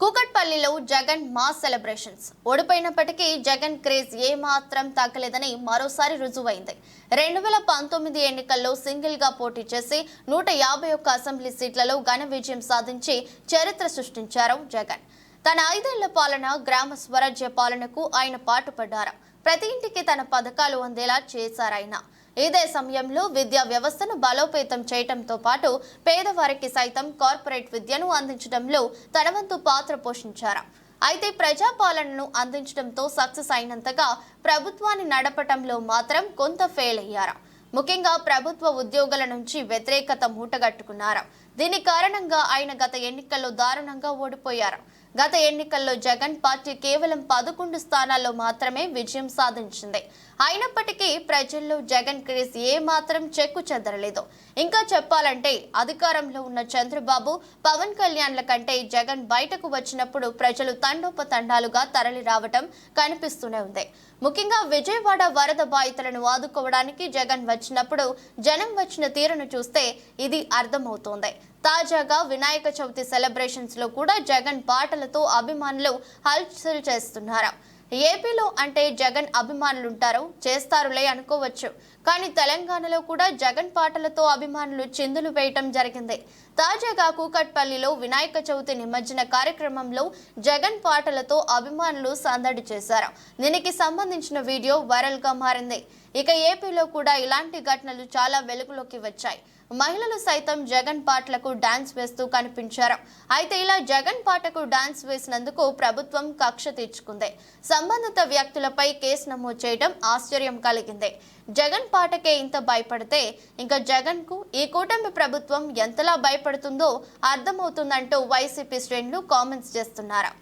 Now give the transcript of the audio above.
కూకట్పల్లిలో Jagan mass celebrations. ఓడిపోయినప్పటికీ Jagan craze ఏ మాత్రం తగ్గలేదని మరోసారి రుజువైంది. రెండు వేల పంతొమ్మిది ఎన్నికల్లో సింగిల్గా పోటీ చేసి నూట యాభై ఒక్క అసెంబ్లీ సీట్లలో ఘన విజయం సాధించి చరిత్ర సృష్టించారు జగన్. తన ఐదేళ్ళ పాలన గ్రామ స్వరాజ్య పాలనకు ఆయన పాటుపడ్డారు. ప్రతి ఇంటికి తన పథకాలు అందేలా చేశారాయన ఇదే సమయంలో విద్యా వ్యవస్థను బలోపేతం చేయటంతో పాటు పేదవారికి సైతం కార్పొరేట్ విద్యను అందించడంలో తన వంతు పాత్ర పోషించారు. అయితే ప్రజాపాలనను అందించడంతో సక్సెస్ అయినంతగా ప్రభుత్వాన్ని నడపటంలో మాత్రం కొంత ఫెయిల్ అయ్యారు. ముఖ్యంగా ప్రభుత్వ ఉద్యోగుల నుంచి వ్యతిరేకత మూటగట్టుకున్నారు. దీని కారణంగా ఆయన గత ఎన్నికల్లో దారుణంగా ఓడిపోయారు. గత ఎన్నికల్లో జగన్ పార్టీ కేవలం పదకొండు స్థానాల్లో మాత్రమే విజయం సాధించింది. అయినప్పటికీ ప్రజల్లో జగన్ క్రేజ్ ఏ మాత్రం చెక్కు చెదరలేదు. ఇంకా చెప్పాలంటే అధికారంలో ఉన్న చంద్రబాబు పవన్ కళ్యాణ్ల కంటే జగన్ బయటకు వచ్చినప్పుడు ప్రజలు తండోపతండాలుగా తరలి రావటం కనిపిస్తూనే ఉంది. ముఖ్యంగా విజయవాడ వరద బాధితులను ఆదుకోవడానికి జగన్ వచ్చినప్పుడు జనం వచ్చిన తీరును చూస్తే ఇది అర్థమవుతోంది. తాజాగా వినాయక చవితి సెలబ్రేషన్స్లో కూడా జగన్ పాటలతో అభిమానులు హల్చల్ చేస్తున్నారు. ఏపీలో అంటే జగన్ అభిమానులుంటారు చేస్తారులే అనుకోవచ్చు. కానీ తెలంగాణలో కూడా జగన్ పాటలతో అభిమానులు చిందులు వేయటం జరిగింది. తాజాగా కూకట్పల్లిలో వినాయక చవితి నిమజ్జన కార్యక్రమంలో జగన్ పాటలతో అభిమానులు సందడి చేశారు. దీనికి సంబంధించిన వీడియో వైరల్గా మారింది. ఇక ఏపీలో కూడా ఇలాంటి ఘటనలు చాలా వెలుగులోకి వచ్చాయి. మహిళలు సైతం జగన్ పాటలకు డాన్స్ వేస్తూ కనిపించారు. అయితే ఇలా జగన్ పాటకు డాన్స్ వేసినందుకు ప్రభుత్వం కక్ష తీర్చుకుంది. సంబంధిత వ్యక్తులపై కేసు నమోదు చేయడం ఆశ్చర్యం కలిగింది. జగన్ పాటకే ఇంత భయపడితే ఇంకా జగన్కు ఈ కూటమి ప్రభుత్వం ఎంతలా భయపడుతుందో అర్థమవుతుందంటూ వైసీపీ శ్రేణులు కామెంట్స్ చేస్తున్నారు?